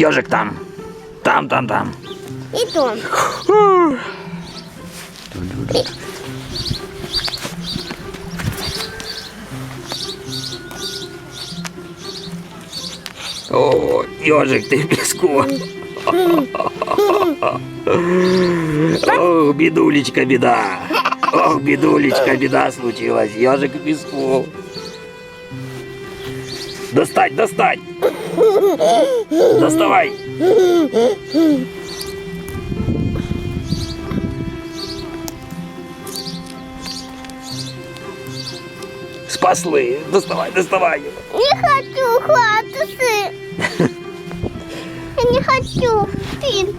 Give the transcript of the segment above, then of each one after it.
Йожик там. Там, там, там. І там. О, йожик, ти в піску. Ох, бідулечка, біда. Ох, бідулечка, біда случилась. Йожик в піску. Достать, достать. Доставай. Спасли. Доставай, доставай. Не хочу хвататься. Я не хочу. Пин.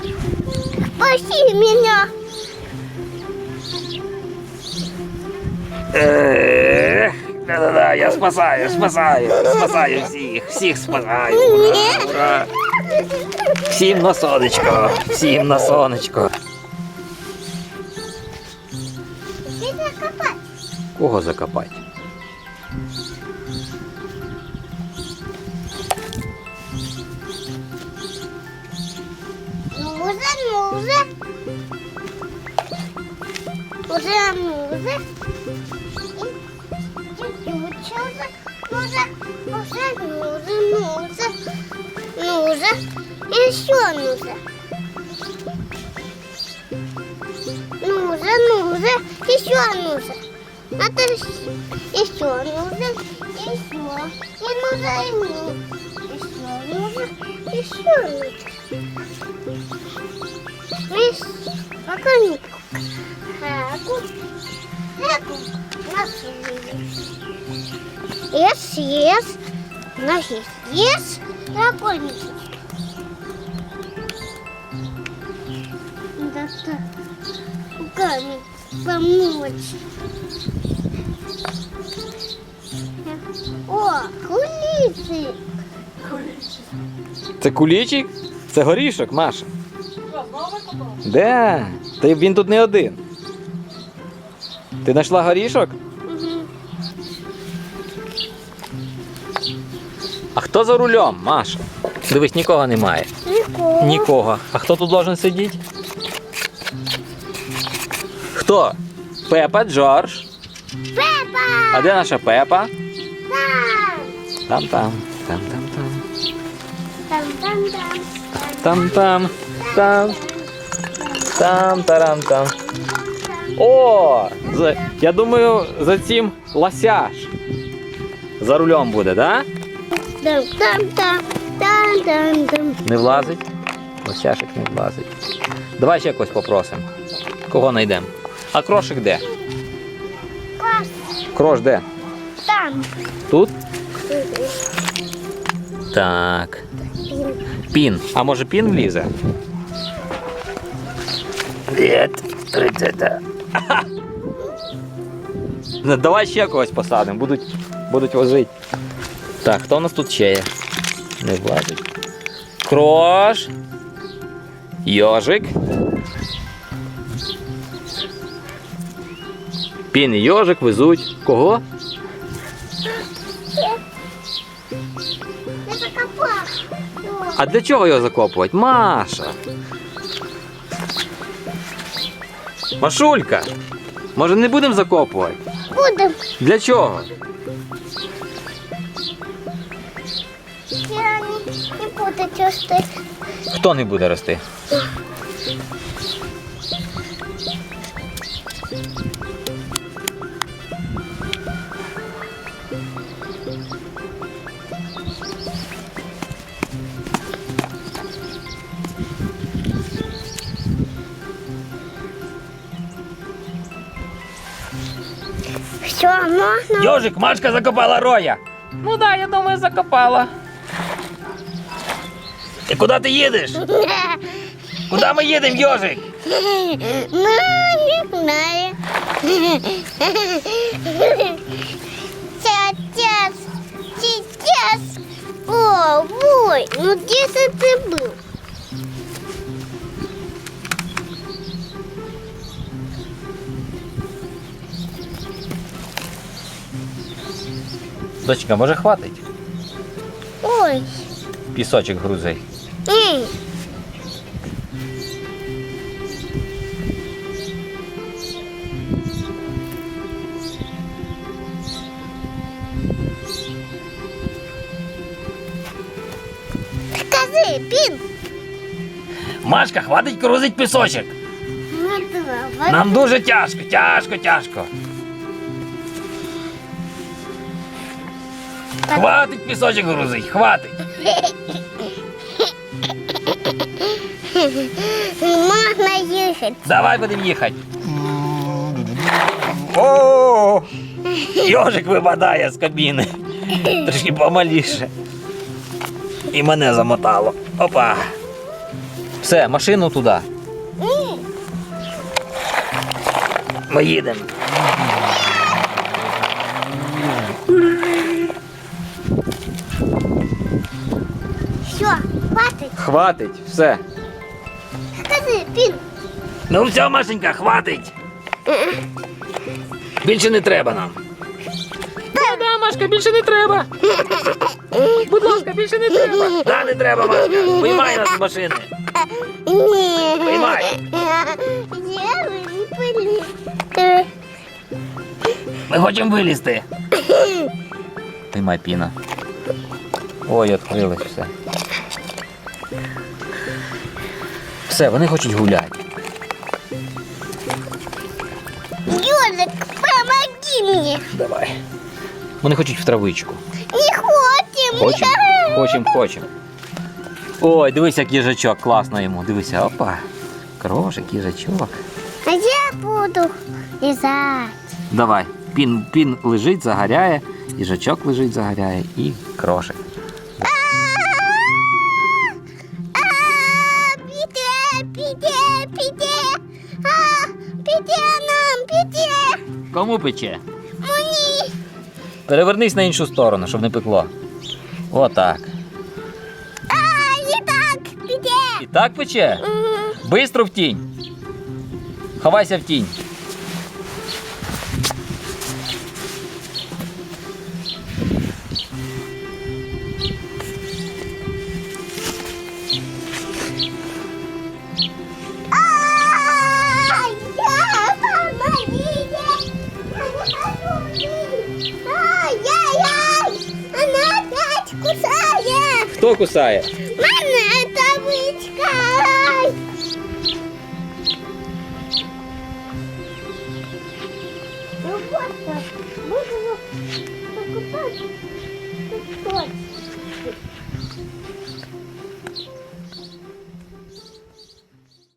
Спаси меня. Ех, да-да-да, я спасаю, спасаю, спасаю всіх, всіх спасаю. Ура, ура. Всім на сонечко, всім на сонечко. Где закопать? Кого закопати? Ну, уже, ну, уже. Уже, ну, уже. Ну, уже, уже, ну, уже, ну, уже. Ну, уже. Еще, ну, уже. Ну, уже, ну, уже. Еще, ну, уже. Надо еще, уже. Еще. И, ну, уже, и, ну. Еще, ну, уже. Еще, ну, уже. Видишь, покойник. Хаку. Хаку. Ес, ес. Нахис. Ес. Покойник. Да так. Руками помочь. О, кулицы. Це кулічик? Це горішок, Маша. Де? Та він тут не один. Ти знайшла горішок? А хто за рулем, Маша? Дивись, нікого немає. Прикол. Нікого. А хто тут должен сидіти? Хто? Пепа, Джордж. Пепа! А де наша Пепа? Там! Там, там, там, там, там. Там-там-там. Там, там, там, там, тарам, там. О! за- Я думаю, за цим лосяш. За рулем буде, да? Не влазить? Лосяшик не влазить. Давай ще когось попросимо. Кого знайдемо? А крошик де? Класс. Крош де? Там. Тут? Так. Пін. А може пін влізе? Давай ще когось посадимо, будуть, будуть возити. Так, хто у нас тут ще є? Не влазить. Крош. Йожик. Пін і йожик везуть. Кого? А для чого його закопувати? Маша. Машулька. Може не будемо закопувати? Будемо. Для чого? Я не, не буду рости. Хто не буде рости? Все, можно? Йожик, Машка закопала роя. Ну да, я думаю, закопала. І куди ти їдеш? Куди ми їдемо, Йожик? Ну, не знаю. Сейчас, сейчас. О, ой, ну где же ты был? Дочка, може хватить? Ой, Пісочок грузий. Ні. Скажи, пін. Машка, хватить крузить пісочок. Ну, давай. Нам дуже тяжко, тяжко, тяжко. Хватить пісочок грузить, хватить. Можна їхати. Давай будемо їхати. О! Йожик випадає з кабіни. Трішки помаліше. І мене замотало. Опа. Все, машину туди. Ми їдемо. Все, хватить. Хватить, все. Скажи, пін. Ну все, Машенька, хватить. Більше не треба нам. Да, да, Машка, більше не треба. Будь ласка, більше не треба. Да, не треба, Машка. Виймай нас з машини. Ні. Виймай. Я. Ми хочемо вилізти. Виймай піна. Ой, відкрилось все. Все, вони хочуть гуляти. Юлик, помоги мені. Давай. Вони хочуть в травичку. Не хочемо. Хочем? Хочем, хочем. Ой, дивись, як їжачок, класно йому. Дивися, опа. Крошик, їжачок. А я буду лізати. Давай. Пін, пін лежить, загоряє, їжачок лежить, загоряє і крошик. Піде, піде. А, піде нам, піде. Кому пече? Мені. Перевернись на іншу сторону, щоб не пекло. Отак. А, і так, піде. І так пече? Бистро в тінь. Ховайся в тінь. Хто кусає? Мама,